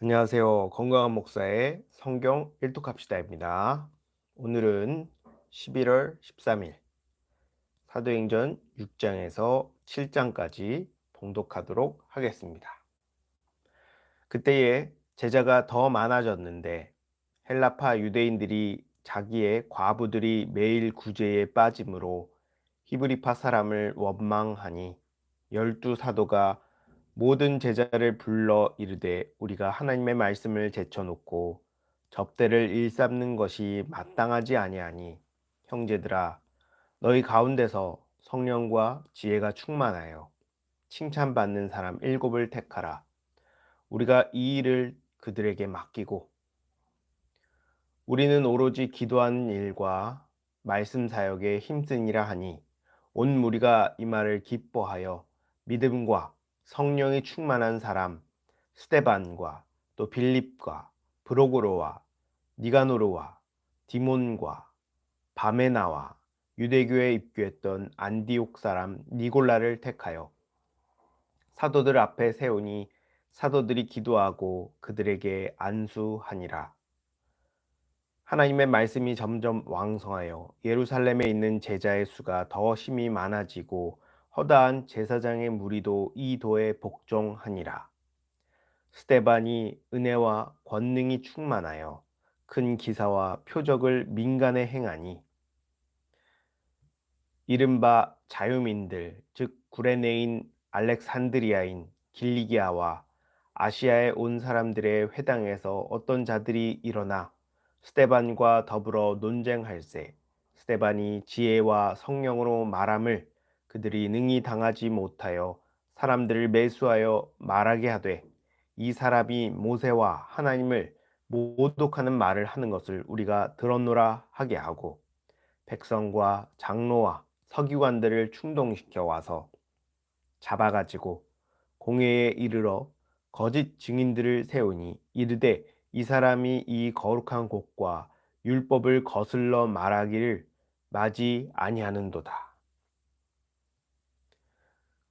안녕하세요. 건강한 목사의 성경 일독합시다입니다. 오늘은 11월 13일 사도행전 6장에서 7장까지 봉독하도록 하겠습니다. 그때에 제자가 더 많아졌는데 헬라파 유대인들이 자기의 과부들이 매일 구제에 빠짐으로 히브리파 사람을 원망하니 열두 사도가 모든 제자를 불러 이르되 우리가 하나님의 말씀을 제쳐놓고 접대를 일삼는 것이 마땅하지 아니하니 형제들아 너희 가운데서 성령과 지혜가 충만하여 칭찬받는 사람 일곱을 택하라. 우리가 이 일을 그들에게 맡기고 우리는 오로지 기도하는 일과 말씀 사역에 힘쓰니라 하니 온 무리가 이 말을 기뻐하여 믿음과 성령이 충만한 사람 스테반과 또 빌립과 브로고로와 니가노르와 디몬과 바메나와 유대교에 입교했던 안디옥 사람 니골라를 택하여 사도들 앞에 세우니 사도들이 기도하고 그들에게 안수하니라. 하나님의 말씀이 점점 왕성하여 예루살렘에 있는 제자의 수가 더 심히 많아지고 허다한 제사장의 무리도 이 도에 복종하니라. 스테반이 은혜와 권능이 충만하여 큰 기사와 표적을 민간에 행하니 이른바 자유민들 즉 구레네인 알렉산드리아인 길리기아와 아시아에 온 사람들의 회당에서 어떤 자들이 일어나 스테반과 더불어 논쟁할세 스테반이 지혜와 성령으로 말함을 그들이 능히 당하지 못하여 사람들을 매수하여 말하게 하되 이 사람이 모세와 하나님을 모독하는 말을 하는 것을 우리가 들었노라 하게 하고 백성과 장로와 서기관들을 충동시켜 와서 잡아가지고 공회에 이르러 거짓 증인들을 세우니 이르되 이 사람이 이 거룩한 곳과 율법을 거슬러 말하기를 마지 아니하는도다.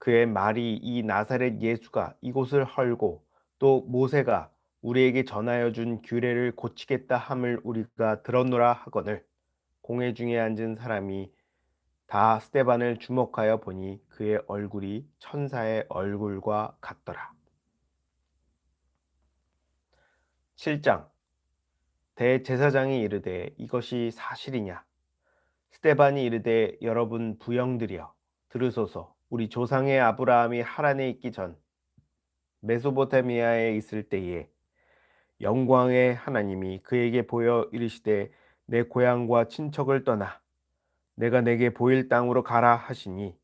그의 말이 이 나사렛 예수가 이곳을 헐고 또 모세가 우리에게 전하여 준 규례를 고치겠다 함을 우리가 들었노라 하거늘. 공회 중에 앉은 사람이 다 스테반을 주목하여 보니 그의 얼굴이 천사의 얼굴과 같더라. 7장. 대제사장이 이르되 이것이 사실이냐? 스테반이 이르되 여러분 부영들이여 들으소서 우리 조상의 아브라함이 하란에 있기 전 메소포타미아에 있을 때에 영광의 하나님이 그에게 보여 이르시되 내 고향과 친척을 떠나 내가 내게 보일 땅으로 가라 하시니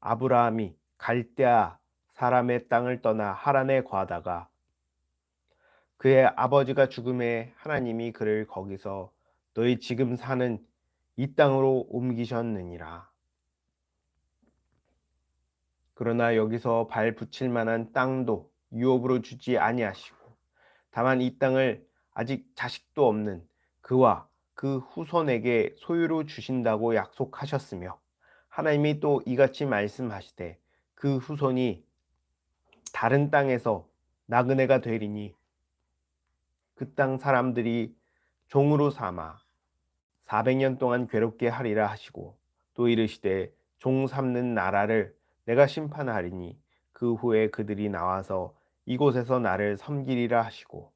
아브라함이 갈대아 사람의 땅을 떠나 하란에 과다가 그의 아버지가 죽음에 하나님이 그를 거기서 너희 지금 사는 이 땅으로 옮기셨느니라. 그러나 여기서 발 붙일 만한 땅도 유업으로 주지 아니하시고 다만 이 땅을 아직 자식도 없는 그와 그 후손에게 소유로 주신다고 약속하셨으며 하나님이 또 이같이 말씀하시되 그 후손이 다른 땅에서 나그네가 되리니 그 땅 사람들이 종으로 삼아 400년 동안 괴롭게 하리라 하시고 또 이르시되 종 삼는 나라를 내가 심판하리니 그 후에 그들이 나와서 이곳에서 나를 섬기리라 하시고.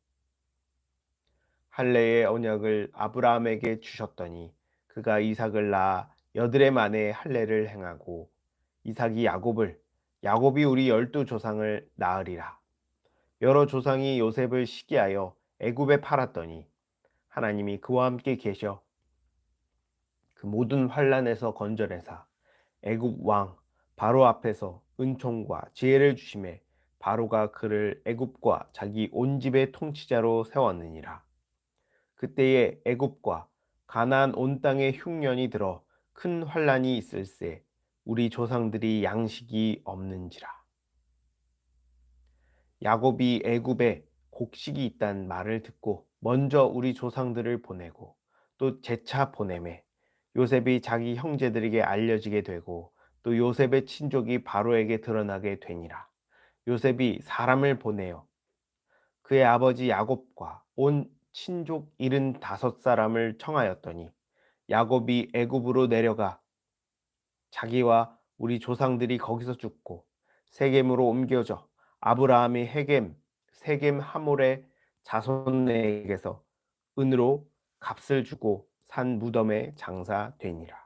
할례의 언약을 아브라함에게 주셨더니 그가 이삭을 낳아 여드레 만에 할례를 행하고 이삭이 야곱을 야곱이 우리 열두 조상을 낳으리라. 여러 조상이 요셉을 시기하여 애굽에 팔았더니 하나님이 그와 함께 계셔 그 모든 환란에서 건져내사 애굽 왕 바로 앞에서 은총과 지혜를 주심에 바로가 그를 애굽과 자기 온 집의 통치자로 세웠느니라. 그때에 애굽과 가나안 온 땅에 흉년이 들어 큰 환란이 있을세 우리 조상들이 양식이 없는지라. 야곱이 애굽에 곡식이 있단 말을 듣고 먼저 우리 조상들을 보내고 또 재차 보내매 요셉이 자기 형제들에게 알려지게 되고 또 요셉의 친족이 바로에게 드러나게 되니라. 요셉이 사람을 보내어 그의 아버지 야곱과 온 친족 일흔 다섯 사람을 청하였더니 야곱이 애굽으로 내려가 자기와 우리 조상들이 거기서 죽고 세겜으로 옮겨져 아브라함이 헤겜 세겜 하몰의 자손에게서 은으로 값을 주고 산 무덤에 장사되니라.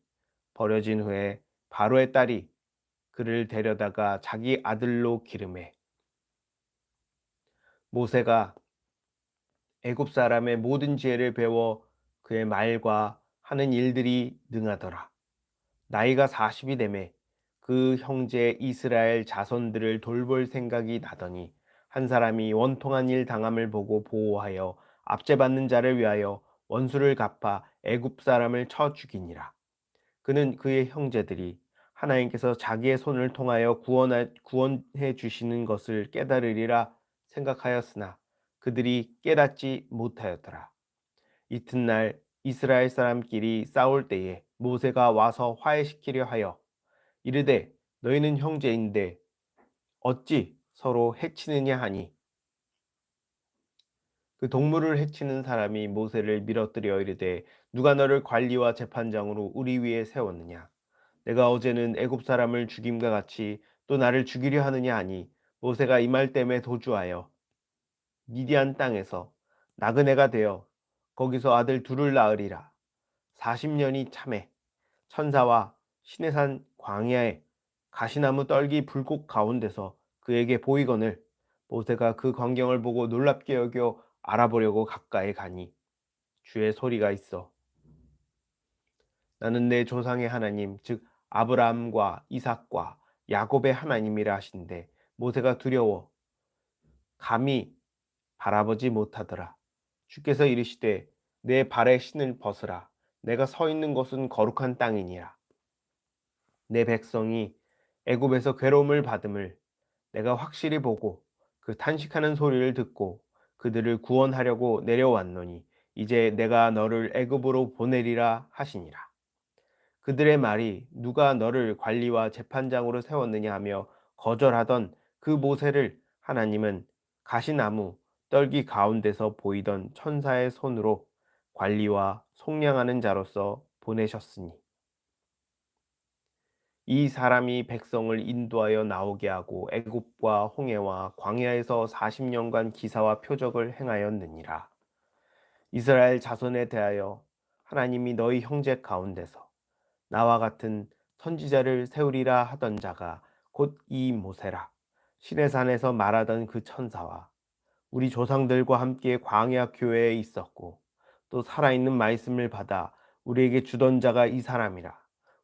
버려진 후에 바로의 딸이 그를 데려다가 자기 아들로 기름해 모세가 애굽 사람의 모든 지혜를 배워 그의 말과 하는 일들이 능하더라. 나이가 40이 되매 그 형제 이스라엘 자손들을 돌볼 생각이 나더니 한 사람이 원통한 일 당함을 보고 보호하여 압제받는 자를 위하여 원수를 갚아 애굽 사람을 쳐 죽이니라. 그는 그의 형제들이 하나님께서 자기의 손을 통하여 구원해 주시는 것을 깨달으리라 생각하였으나 그들이 깨닫지 못하였더라. 이튿날 이스라엘 사람끼리 싸울 때에 모세가 와서 화해시키려 하여 이르되 너희는 형제인데 어찌 서로 해치느냐 하니 그 동물을 해치는 사람이 모세를 밀어뜨려 이르되 누가 너를 관리와 재판장으로 우리 위에 세웠느냐? 내가 어제는 애굽 사람을 죽임과 같이 또 나를 죽이려 하느냐 하니 모세가 이 말 때문에 도주하여 미디안 땅에서 나그네가 되어 거기서 아들 둘을 낳으리라. 40년이 참에 천사와 시내산 광야에 가시나무 떨기 불꽃 가운데서 그에게 보이거늘 모세가 그 광경을 보고 놀랍게 여겨 알아보려고 가까이 가니 주의 소리가 있어. 나는 내 조상의 하나님 즉 아브라함과 이삭과 야곱의 하나님이라 하신데 모세가 두려워. 감히 바라보지 못하더라. 주께서 이르시되 내 발에 신을 벗으라. 내가 서 있는 곳은 거룩한 땅이니라. 내 백성이 애굽에서 괴로움을 받음을 내가 확실히 보고 그 탄식하는 소리를 듣고 그들을 구원하려고 내려왔노니 이제 내가 너를 애굽으로 보내리라 하시니라. 그들의 말이 누가 너를 관리와 재판장으로 세웠느냐 하며 거절하던 그 모세를 하나님은 가시나무 떨기 가운데서 보이던 천사의 손으로 관리와 속량하는 자로서 보내셨으니 이 사람이 백성을 인도하여 나오게 하고 애굽과 홍해와 광야에서 40년간 기사와 표적을 행하였느니라. 이스라엘 자손에 대하여 하나님이 너희 형제 가운데서 나와 같은 선지자를 세우리라 하던 자가 곧 이 모세라. 시내산에서 말하던 그 천사와 우리 조상들과 함께 광야 교회에 있었고 또 살아있는 말씀을 받아 우리에게 주던 자가 이 사람이라.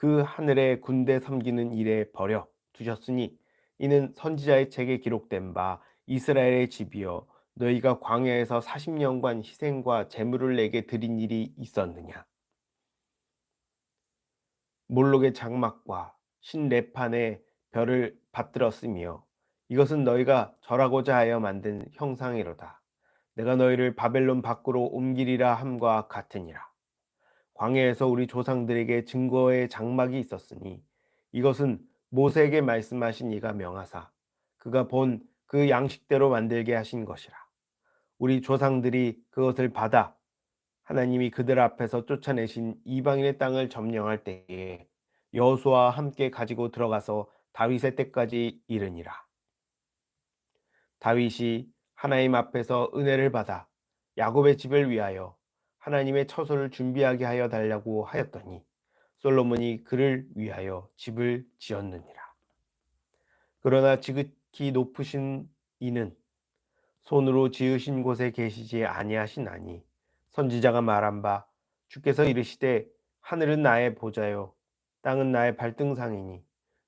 그 하늘의 군대 섬기는 일에 버려 두셨으니 이는 선지자의 책에 기록된 바 이스라엘의 집이여 너희가 광야에서 40년간 희생과 제물을 내게 드린 일이 있었느냐? 몰록의 장막과 신레판의 별을 받들었으며 이것은 너희가 절하고자 하여 만든 형상이로다. 내가 너희를 바벨론 밖으로 옮기리라 함과 같으니라 광야에서 우리 조상들에게 증거의 장막이 있었으니 이것은 모세에게 말씀하신 이가 명하사 그가 본 그 양식대로 만들게 하신 것이라. 우리 조상들이 그것을 받아 하나님이 그들 앞에서 쫓아내신 이방인의 땅을 점령할 때에 여호수아와 함께 가지고 들어가서 다윗의 때까지 이르니라. 다윗이 하나님 앞에서 은혜를 받아 야곱의 집을 위하여 하나님의 처소를 준비하게 하여 달라고 하였더니 솔로몬이 그를 위하여 집을 지었느니라. 그러나 지극히 높으신 이는 손으로 지으신 곳에 계시지 아니하시나니 선지자가 말한 바 주께서 이르시되 하늘은 나의 보좌요 땅은 나의 발등상이니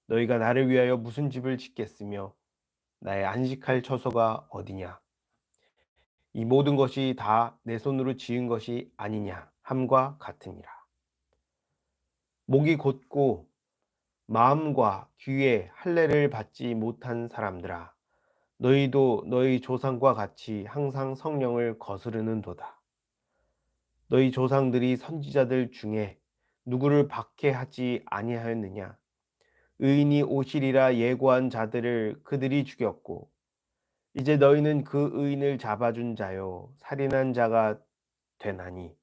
너희가 나를 위하여 무슨 집을 짓겠으며 나의 안식할 처소가 어디냐 이 모든 것이 다 내 손으로 지은 것이 아니냐? 함과 같으니라. 목이 곧고 마음과 귀에 할례를 받지 못한 사람들아 너희도 너희 조상과 같이 항상 성령을 거스르는도다. 너희 조상들이 선지자들 중에 누구를 박해하지 아니하였느냐? 의인이 오시리라 예고한 자들을 그들이 죽였고 이제 너희는 그 의인을 잡아준 자요. 살인한 자가 되나니.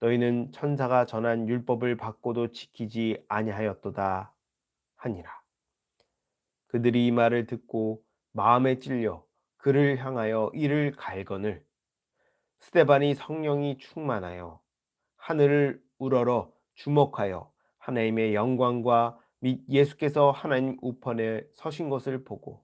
너희는 천사가 전한 율법을 받고도 지키지 아니하였도다 하니라. 그들이 이 말을 듣고 마음에 찔려 그를 향하여 이를 갈거늘. 스테반이 성령이 충만하여 하늘을 우러러 주목하여 하나님의 영광과 및 예수께서 하나님 우편에 서신 것을 보고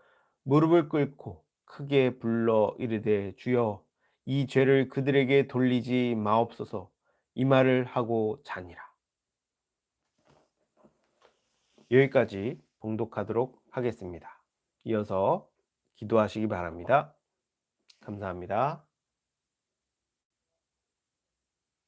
무릎을 꿇고 크게 불러 이르되 주여 이 죄를 그들에게 돌리지 마옵소서 이 말을 하고 자니라. 여기까지 봉독하도록 하겠습니다. 이어서 기도하시기 바랍니다. 감사합니다.